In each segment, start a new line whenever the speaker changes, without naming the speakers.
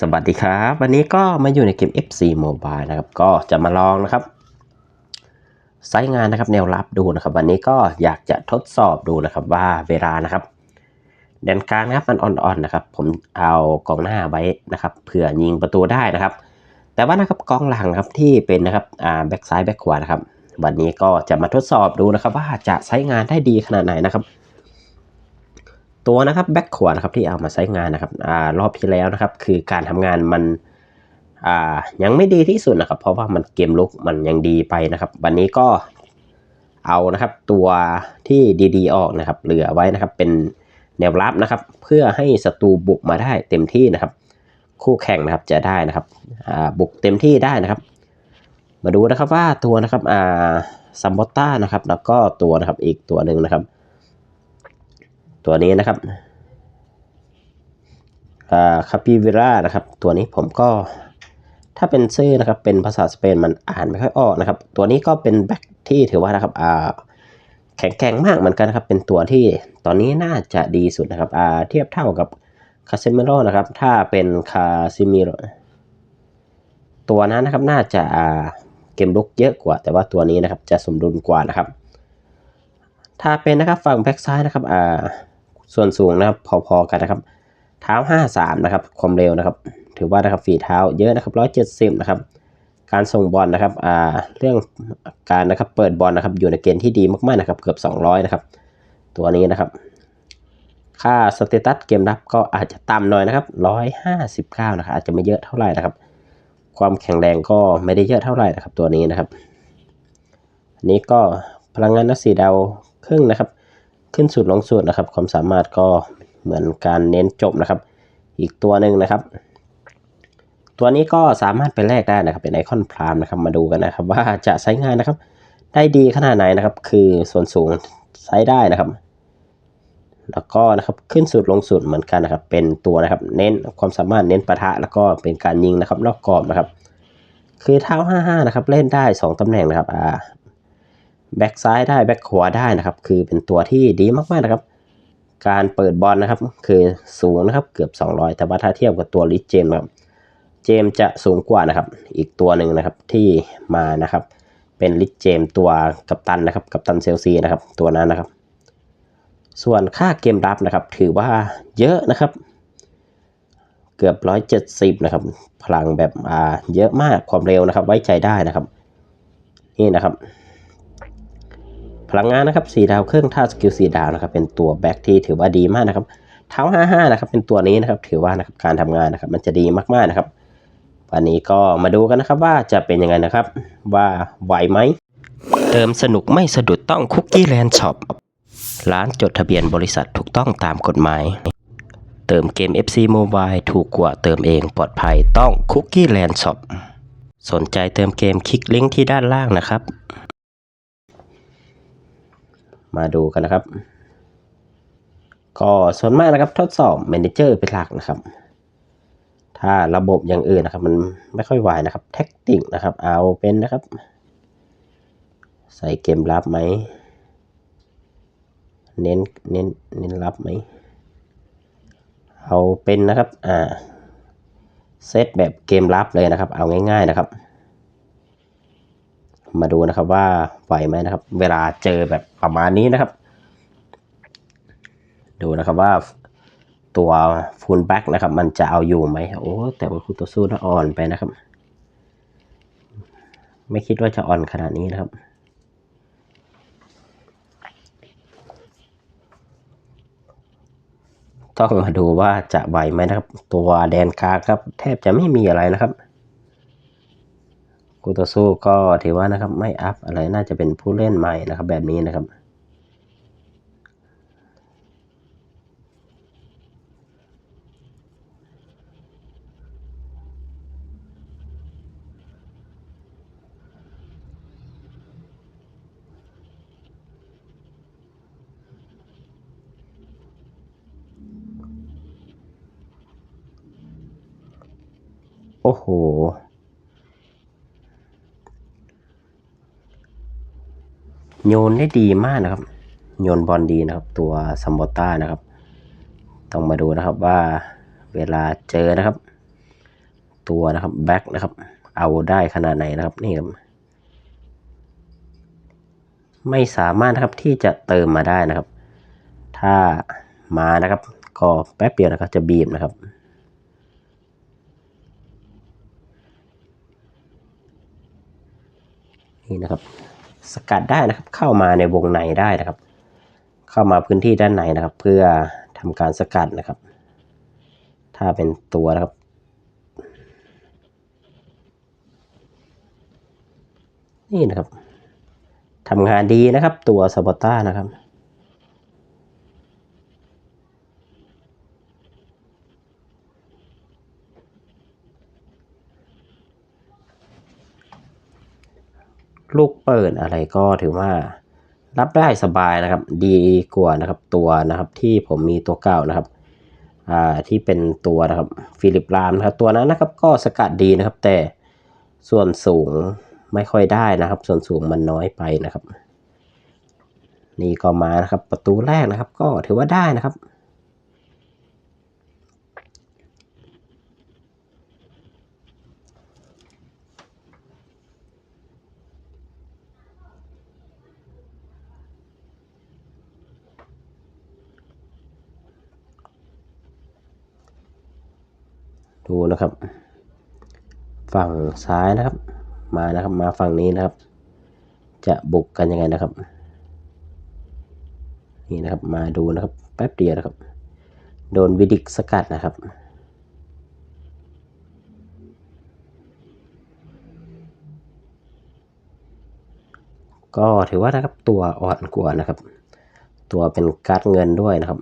สวัสดีครับ วันนี้ก็มาอยู่ในเกม FC Mobile นะครับ ก็จะมาลองนะครับไซต์งานนะครับแนวรับดูนะครับ วันนี้ก็อยากจะทดสอบดูนะครับว่าเวลานะครับแดนกลางนะครับมันอ่อนๆนะครับ ผมเอากองหน้าไว้นะครับเผื่อยิงประตูได้นะครับ แต่ว่านะครับกองหลังครับที่เป็นนะครับอ่าแบ็กซ้ายแบ็กขวานะครับ วันนี้ก็จะมาทดสอบดูนะครับ ว่าจะใช้งานได้ดีขนาดไหนนะครับ ตัวนะครับแบ็คขวานะครับที่เอามาใช้งานนะครับอารอบที่แล้วนะครับ คือการทำงานมันอ่ายังไม่ดีที่สุดนะครับ เพราะว่ามันเกมลุกมันยังดีไปนะครับ วันนี้ก็เอานะครับตัวที่ดีๆออกนะครับ เหลือไว้นะครับเป็นแนวรับนะครับ เพื่อให้ศัตรูบุกมาได้เต็มที่นะครับ คู่แข่งนะครับจะได้นะครับอ่าบุกเต็มที่ได้นะครับ มาดูนะครับว่าตัวนะครับอ่าซัมบอต้านะครับ แล้วก็ตัวนะครับอีกตัวหนึ่งนะครับ ตัวนี้นะครับคาปิวิรานะครับ ตัวนี้ผมก็ถ้าเป็นชื่อนะครับ เป็นภาษาสเปนมันอ่านไม่ค่อยออกนะครับ ตัวนี้ก็เป็นแบ็คที่ถือว่านะครับอ่าแข็งแกร่งมากเหมือนกันนะครับ เป็นตัวที่ตอนนี้น่าจะดีสุดนะครับอ่าเทียบเท่ากับคาเซมิโรนะครับ ถ้าเป็นคาซิมิโรตัวนั้นนะครับน่าจะเกมลุกเยอะกว่า แต่ว่าตัวนี้นะครับจะสมดุลกว่านะครับ ถ้าเป็นนะครับฝั่งแบ็กซ้ายนะครับอ่า ส่วนสูงนะครับพอๆกันนะครับ เท้า 53 นะครับความเร็วนะครับ ถือว่านะครับฝีเท้าเยอะนะครับ 170 นะครับ การส่งบอลนะครับอ่าเรื่องการนะครับเปิดบอลนะครับอยู่ในเกณฑ์ที่ดีมากๆนะครับ เกือบ 200 นะครับ ตัวนี้นะครับ ค่าสเตตัสเกมรับก็อาจจะต่ำหน่อยนะครับ 159 นะครับอาจจะไม่เยอะเท่าไหร่นะครับ ความแข็งแรงก็ไม่ได้เยอะเท่าไหร่นะครับ ตัวนี้นะครับอันนี้ก็พลังงานนักสีดาวครึ่งนะครับ ขึ้นสุดลงสุดนะครับ ความสามารถก็เหมือนการเน้นจบนะครับ อีกตัวหนึ่งนะครับ ตัวนี้ก็สามารถไปแลกได้นะครับ เป็นไอคอนพรามนะครับมาดูกันนะครับ ว่าจะใช้งานนะครับ ได้ดีขนาดไหนนะครับ คือส่วนสูงใช้ได้นะครับ แล้วก็นะครับขึ้นสุดลงสุดเหมือนกันนะครับ เป็นตัวนะครับ เน้นความสามารถเน้นปะทะแล้วก็เป็นการยิงนะครับนอกกรอบนะครับ คือเท้า55นะครับ เล่นได้ 2ตำแหน่งนะครับอ่า แบ็กซ้ายได้แบ็กขวาได้นะครับ คือเป็นตัวที่ดีมากๆนะครับ การเปิดบอลนะครับ คือสูงนะครับเกือบ 200 แต่ว่าถ้าเทียบกับตัวลิเจมครับเจมจะสูงกว่านะครับ อีกตัวหนึ่งนะครับที่มานะครับ เป็นลิเจมตัวกัปตันนะครับ กัปตันเซลซีนะครับ ตัวนั้นนะครับ ส่วนค่าเกมรับนะครับ ถือว่าเยอะนะครับ เกือบ 170 นะครับ พลังแบบอ่าเยอะมากความเร็วนะครับ ไว้ใจได้นะครับ นี่นะครับ พลังงานนะครับสีดาวเครึ่องท่าสกิลสีดาวนะครับ เป็นตัวแบ็กที่ถือว่าดีมากนะครับเท้า55นะครับ เป็นตัวนี้นะครับ ถือว่านะครับการทำงานนะครับ มันจะดีมากๆนะครับวันนี้ก็มาดูกันนะครับว่าจะเป็นยังไงนะครับ ว่าไหวไหมเติมสนุกไม่สะดุดต้องคุกกี้แลนด์ช็อปร้านจดทะเบียนบริษัทถูกต้องตามกฎหมาย เติมเกม FC Mobile ถูกกว่าเติมเองปลอดภัยต้องคุกกี้แลนด์ช็อปสนใจเติมเกมคลิกลิงก์ที่ด้านล่างนะครับ มาดูกันนะครับ ก็ส่วนมากนะครับทดสอบเมนเจอร์เป็นหลักนะครับ ถ้าระบบอย่างอื่นนะครับ มันไม่ค่อยไหวนะครับแท็กติกนะครับ เอาเป็นนะครับ ใส่เกมรับไหม เน้นเน้นเน้นรับไหม เอาเป็นนะครับ อ่าเซตแบบเกมรับเลยนะครับ เอาง่าย ๆนะครับ มาดูนะครับว่าไหวไหมนะครับ เวลาเจอแบบประมาณนี้นะครับ ดูนะครับว่าตัวฟูลแบ็กนะครับ มันจะเอาอยู่ไหมโอ้แต่ว่าคูตัวสู้น่าอ่อนไปนะครับ ไม่คิดว่าจะอ่อนขนาดนี้นะครับต้องมาดูว่าจะไหวไหมนะครับ ตัวแดนกลางครับ แทบจะไม่มีอะไรนะครับ กูตัวสู้ก็ถือว่านะครับไม่อัพอะไรน่าจะเป็นผู้เล่นใหม่นะครับแบบนี้นะครับโอ้โห โยนได้ดีมากนะครับ โยนบอลดีนะครับ ตัวซัมบอต้านะครับ ต้องมาดูนะครับว่าเวลาเจอนะครับ ตัวนะครับแบ็คนะครับ เอาได้ขนาดไหนนะครับนี่ครับไม่สามารถนะครับที่จะเติมมาได้นะครับ ถ้ามานะครับ ก็แป๊บเดียวนะครับจะบีบนะครับนี่นะครับ สกัดได้นะครับ เข้ามาในวงในได้นะครับ เข้ามาพื้นที่ด้านในนะครับ เพื่อทำการสกัดนะครับ ถ้าเป็นตัวนะครับ นี่นะครับทำงานดีนะครับตัวซาบอต้านะครับ ลูกเปิดอะไรก็ถือว่ารับได้สบายนะครับ ดีกว่านะครับตัวนะครับที่ผมมีตัวเก่านะครับอ่าที่เป็นตัวนะครับฟิลิปลามนะครับตัวนั้นนะครับก็สกัดดีนะครับ แต่ส่วนสูงไม่ค่อยได้นะครับ ส่วนสูงมันน้อยไปนะครับ นี่ก็มานะครับประตูแรกนะครับ ก็ถือว่าได้นะครับ ดูนะครับ ฝั่งซ้ายนะครับ มานะครับมาฝั่งนี้นะครับ จะบุกกันยังไงนะครับ นี่นะครับมาดูนะครับ แป๊บเดียวนะครับ โดนวิดิกสกัดนะครับก็ถือว่านะครับตัวอ่อนกว่านะครับ ตัวเป็นการ์ดเงินด้วยนะครับ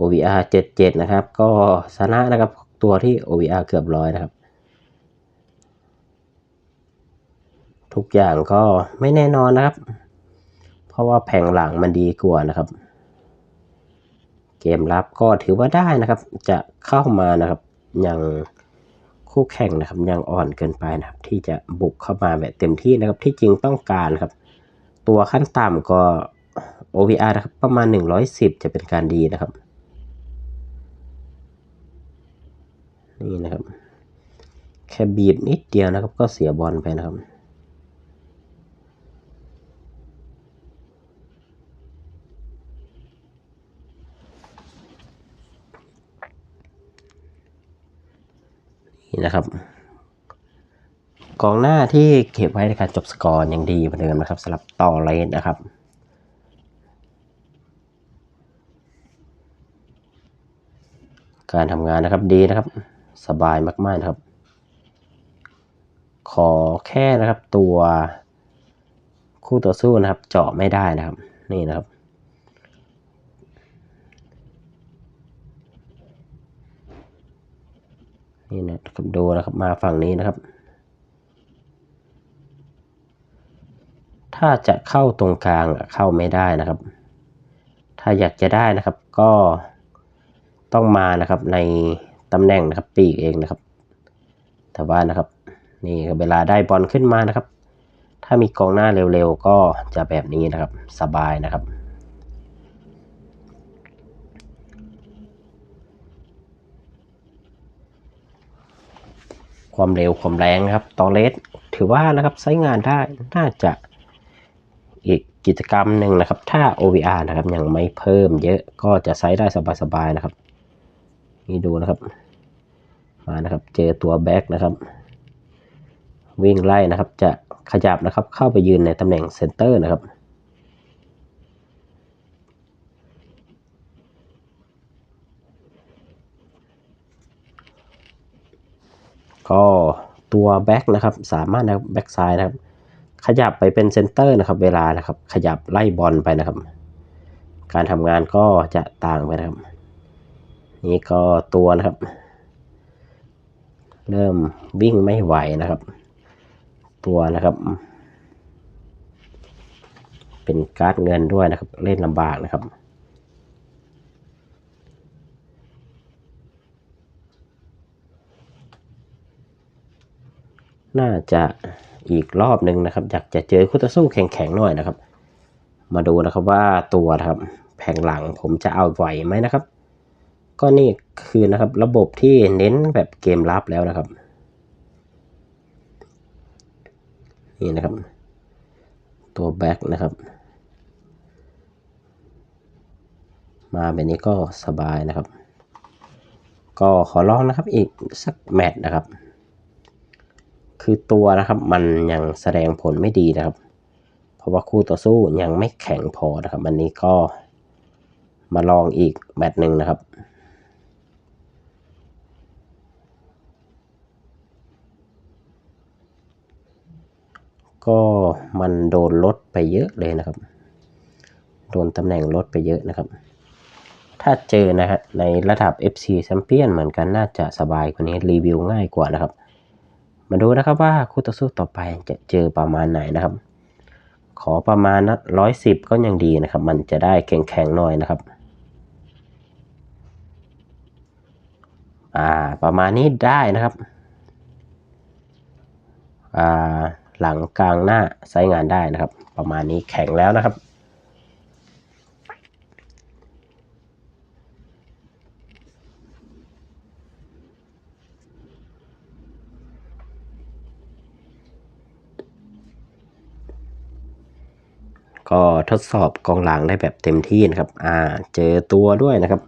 OVR 77 นะครับ ก็ชนะนะครับตัวที่ OVR เกือบร้อยนะครับ ทุกอย่างก็ไม่แน่นอนนะครับ เพราะว่าแผงหลังมันดีกว่านะครับ เกมรับก็ถือว่าได้นะครับ จะเข้ามานะครับยังคู่แข่งนะครับยังอ่อนเกินไปนะครับ ที่จะบุกเข้ามาแบบเต็มที่นะครับที่จริงต้องการครับ ตัวขั้นต่ำก็ OVR นะครับประมาณ 110 จะเป็นการดีนะครับ นี่นะครับ แค่บีบนิดเดียวนะครับ ก็เสียบอลไปนะครับ นี่นะครับ กองหน้าที่เก็บไว้ในการจบสกอร์ยังดีเหมือนเดิมนะครับสำหรับต่อเลนนะครับการทำงานนะครับดีนะครับ สบายมากๆนะครับ อแค่นะครับ ตัวคู่ต่อสู้นะครับ เจาะไม่ได้นะครับ นี่นะครับ นี่นะครับดูนะครับมาฝั่งนี้นะครับ ถ้าจะเข้าตรงกลางเข้าไม่ได้นะครับ ถ้าอยากจะได้นะครับ ก็ต้องมานะครับในตำแหน่งนะครับปีกเองนะครับแต่ว่านะครับ นี่เวลาได้บอลขึ้นมานะครับ ถ้ามีกองหน้าเร็วๆ ก็จะแบบนี้นะครับสบายนะครับ ความเร็วความแรงนะครับตอเลสถือว่านะครับใช้งานได้น่าจะอีกกิจกรรมหนึ่งนะครับ ถ้า OVR นะครับยังไม่เพิ่มเยอะก็จะใช้ได้สบายๆนะครับ นี่ดูนะครับ มานะครับ เจอตัวแบ็กนะครับ วิ่งไล่นะครับ จะขยับนะครับเข้าไปยืนในตำแหน่งเซนเตอร์นะครับ ก็ตัวแบ็กนะครับสามารถนะครับแบ็กซ้ายนะครับ ขยับไปเป็นเซนเตอร์นะครับ เวลานะครับ ขยับไล่บอลไปนะครับ การทำงานก็จะต่างไปนะครับ นี่ก็ตัวนะครับ เริ่มวิ่งไม่ไหวนะครับ ตัวนะครับ เป็นการ์ดเงินด้วยนะครับ เล่นลำบากนะครับน่าจะอีกรอบหนึ่งนะครับ อยากจะเจอคู่ต่อสู้แข็งๆหน่อยนะครับ มาดูนะครับว่าตัวนะครับ แผงหลังผมจะเอาไหวไหมนะครับ ก็นี่คือนะครับระบบที่เน้นแบบเกมลับแล้วนะครับ นี่นะครับ ตัวแบ็กนะครับ มาแบบนี้ก็สบายนะครับ ก็ขอลองนะครับอีกสักแมตช์นะครับ คือตัวนะครับมันยังแสดงผลไม่ดีนะครับ เพราะว่าคู่ต่อสู้ยังไม่แข็งพอนะครับวันนี้ก็มาลองอีกแมตช์หนึ่งนะครับ ก็มันโดนลดไปเยอะเลยนะครับ โดนตำแหน่งลดไปเยอะนะครับ ถ้าเจอนะฮะในระดับ FC แชมเปี้ยนเหมือนกันน่าจะสบายกว่านี้รีวิวง่ายกว่านะครับ มาดูนะครับว่าคู่ต่อสู้ต่อไปจะเจอประมาณไหนนะครับ ขอประมาณร้อยสิบก็ยังดีนะครับ มันจะได้แข็งๆหน่อยนะครับอ่าประมาณนี้ได้นะครับอ่า หลังกลางหน้าใช้งานได้นะครับ ประมาณนี้แข็งแล้วนะครับ ก็ทดสอบกองหลังได้แบบเต็มที่นะครับ อ่า เจอตัวด้วยนะครับ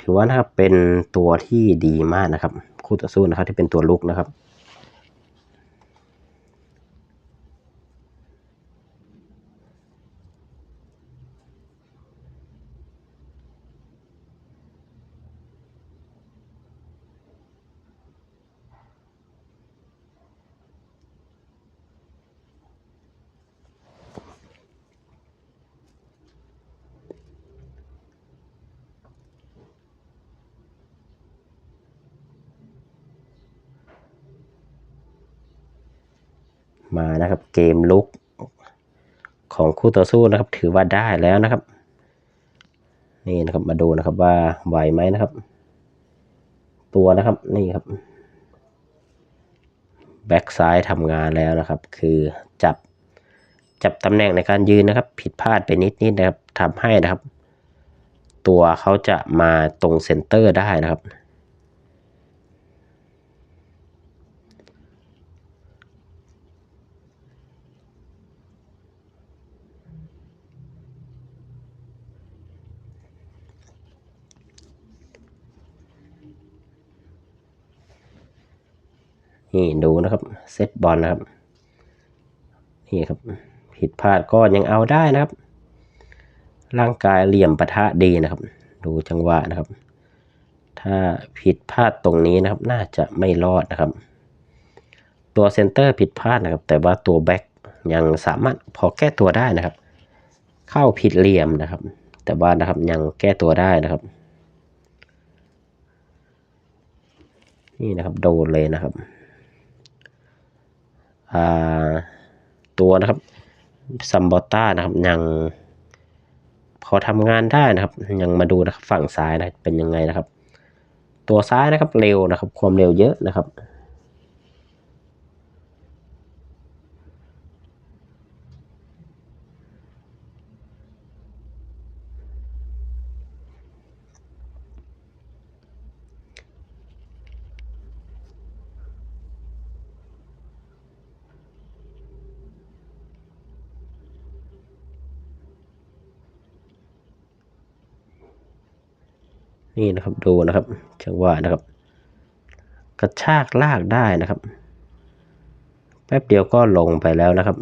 ถือว่านะครับเป็นตัวที่ดีมากนะครับ คู่ต่อสู้นะครับที่เป็นตัวลุกนะครับ มานะครับเกมลุกของคู่ต่อสู้นะครับ ถือว่าได้แล้วนะครับ นี่นะครับมาดูนะครับว่าไหวไหมนะครับ ตัวนะครับนี่ครับแบ็กซ้ายทำงานแล้วนะครับ คือจับจับตำแหน่งในการยืนนะครับ ผิดพลาดไปนิดนิดนะครับทำให้นะครับ ตัวเขาจะมาตรงเซนเตอร์ได้นะครับ นี่ดูนะครับเซตบอลนะครับ นี่ครับ ผิดพลาดก็ยังเอาได้นะครับ ร่างกายเหลี่ยมปะทะดีนะครับ ดูจังหวะนะครับ ถ้าผิดพลาดตรงนี้นะครับ น่าจะไม่รอดนะครับ ตัวเซนเตอร์ผิดพลาดนะครับ แต่ว่าตัวแบ็กยังสามารถพอแก้ตัวได้นะครับ เข้าผิดเหลี่ยมนะครับ แต่ว่านะครับยังแก้ตัวได้นะครับนี่นะครับโดนเลยนะครับ ตัวนะครับซัมบอต้านะครับยังพอทำงานได้นะครับ ยังมาดูนะครับฝั่งซ้ายนะเป็นยังไงนะครับ ตัวซ้ายนะครับเร็วนะครับ ความเร็วเยอะนะครับ นี่นะครับดูนะครับจังหวะนะครับ กระชากลากได้นะครับ แป๊บเดียวก็ลงไปแล้วนะครับ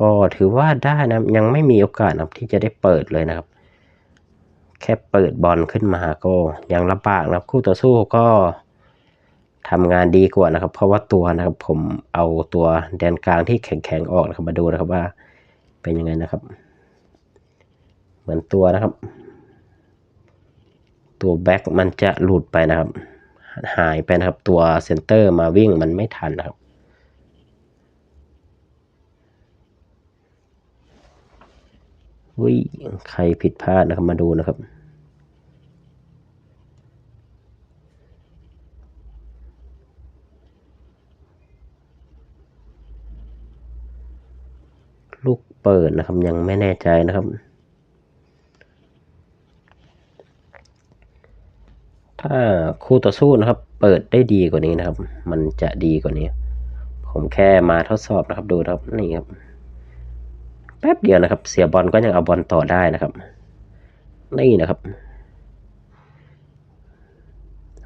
ก็ถือว่าได้นะยังไม่มีโอกาสนะที่จะได้เปิดเลยนะครับ แค่เปิดบอลขึ้นมาก็ยังลำบากนะครับ คู่ต่อสู้ก็ทำงานดีกว่านะครับ เพราะว่าตัวนะครับผมเอาตัวแดนกลางที่แข็งๆออกนะครับมาดูนะครับว่าเป็นยังไงนะครับ เหมือนตัวนะครับ ตัวแบ็กมันจะหลุดไปนะครับ หายไปนะครับ ตัวเซนเตอร์มาวิ่งมันไม่ทันนะครับวิใครผิดพลาดนะครับมาดูนะครับลูกเปิดนะครับยังไม่แน่ใจนะครับ ถ้าคู่ต่อสู้นะครับ เปิดได้ดีกว่านี้นะครับ มันจะดีกว่านี้ ผมแค่มาทดสอบนะครับดูครับนี่ครับ แป๊บเดียวนะครับ เสียบอลก็ยังเอาบอลต่อได้นะครับ นี่นะครับ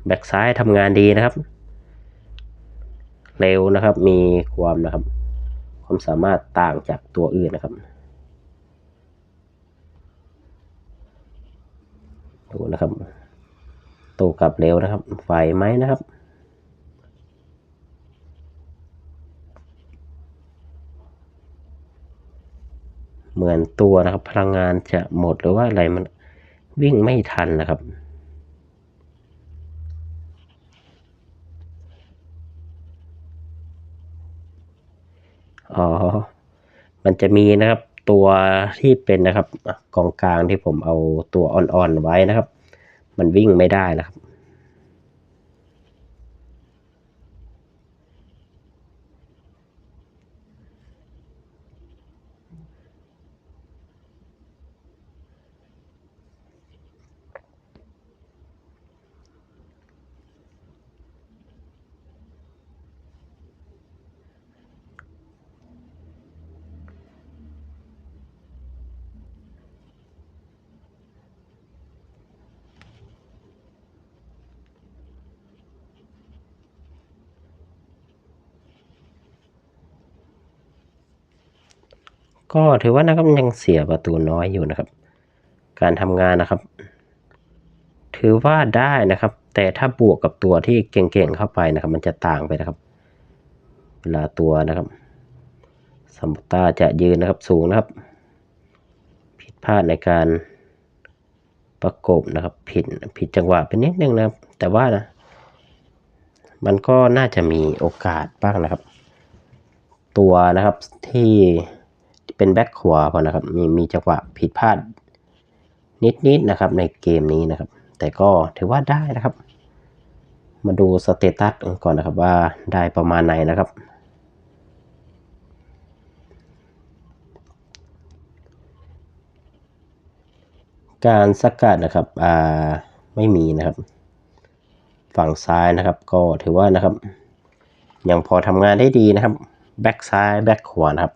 แบ็กซ้ายทำงานดีนะครับ เร็วนะครับ มีความนะครับ ความสามารถต่างจากตัวอื่นนะครับดูนะครับ ตูกลับเร็วนะครับ ไฟไหมนะครับ เหมือนตัวนะครับ พลังงานจะหมดหรือว่าอะไรมันวิ่งไม่ทันนะครับอ๋อ มันจะมีนะครับตัวที่เป็นนะครับกองกลางที่ผมเอาตัวอ่อนๆไว้นะครับ มันวิ่งไม่ได้นะครับ ก็ถือว่านะครับยังเสียประตูน้อยอยู่นะครับ การทำงานนะครับ ถือว่าได้นะครับ แต่ถ้าบวกกับตัวที่เก่งๆเข้าไปนะครับ มันจะต่างไปนะครับ เวลาตัวนะครับสมปตาจะยืนนะครับสูงนะครับ ผิดพลาดในการประกบนะครับ ผิดผิดจังหวะเป็นนิดนึงนะครับ แต่ว่านะ มันก็น่าจะมีโอกาสบ้างนะครับ ตัวนะครับที่ เป็นแบ็คขวาพอนะครับ มีมีจังหวะผิดพลาดนิดๆนะครับในเกมนี้นะครับ แต่ก็ถือว่าได้นะครับ มาดูสเตตัสก่อนนะครับว่าได้ประมาณไหนนะครับ การสกัดนะครับอ่าไม่มีนะครับ ฝั่งซ้ายนะครับ ก็ถือว่านะครับยังพอทำงานได้ดีนะครับ แบ็กซ้ายแบ็กขวานะครับ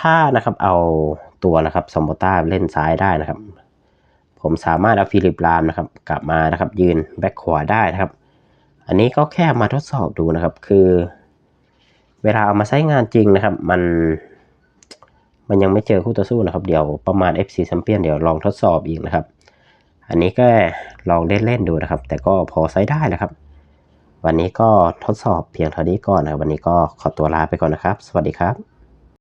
ถ้านะครับเอาตัวนะครับสมบต้าเล่นซ้ายได้นะครับ ผมสามารถเอาฟิลิปลามนะครับ กลับมานะครับ ยืนแบ็กขวาได้นะครับ อันนี้ก็แค่มาทดสอบดูนะครับ คือ เวลาเอามาใช้งานจริงนะครับ มันมันยังไม่เจอคู่ต่อสู้นะครับ เดี๋ยวประมาณ FC แชมเปี้ยนเดี๋ยวลองทดสอบอีกนะครับ อันนี้ก็ลองเล่นเล่นดูนะครับ แต่ก็พอใช้ได้นะครับ วันนี้ก็ทดสอบเพียงเท่านี้ก่อนนะวันนี้ก็ขอตัวลาไปก่อนนะครับ สวัสดีครับ